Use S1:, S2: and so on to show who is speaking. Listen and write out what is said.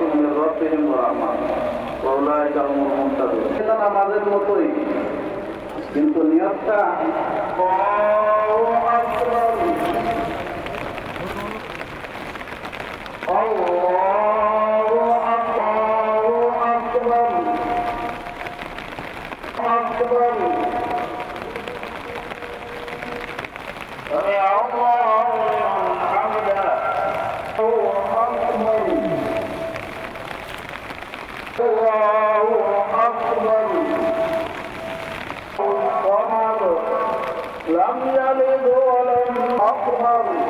S1: من ربهم ورحمة وأولئك هم المهتدون এটা নামাজের মতোই কিন্তু নিয়তটা আল্লাহু لم يلد ولم أكبر